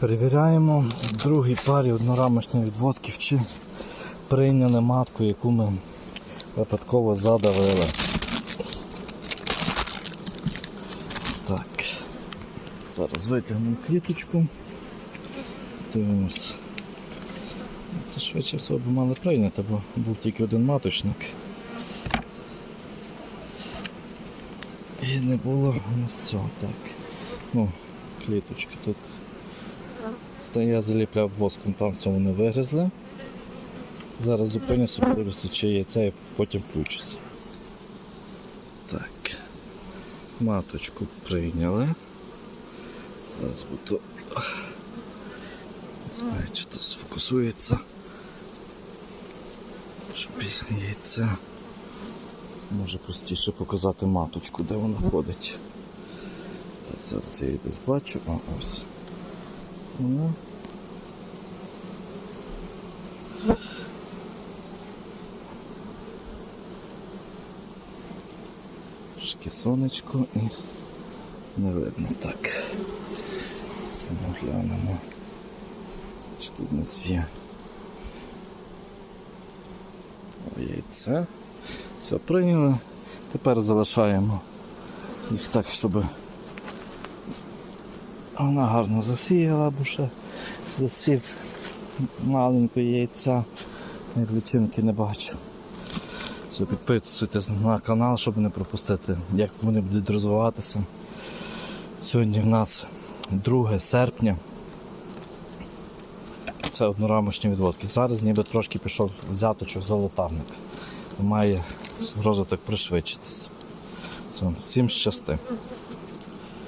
Перевіряємо в другій парі однорамочних відводків, чи прийняли матку, яку ми випадково задавили. Так. Зараз витягнемо кліточку. Дивимось. Це швидше всього б мали прийняти, бо був тільки один маточник. І не було у нас цього. Так. Ну, кліточки тут. Та я заліпляв воском, там все вони вигризли. Зараз зупинюся, подивлюся, чи є це, і потім включуся. Так. Маточку прийняли. Зараз буду. Не знаю, чи то сфокусується. Щоб яйце. Може простіше показати маточку, де вона ходить. Так, зараз я її десь бачу, а ось. Вона. Трошки сонечко і не видно так. Це ми глянемо. Чи тут у нас є яйце. Все прийняли. Тепер залишаємо їх так, щоб вона гарно засіяла, бо ще засів маленьке яйця. Я личинки не бачу. Все, підписуйтесь на канал, щоб не пропустити, як вони будуть розвиватися. Сьогодні в нас 2 серпня. Це однорамочні відводки. Зараз ніби трошки пішов взяточок золотарник. Має розвиток пришвидшитися. Всім щасти.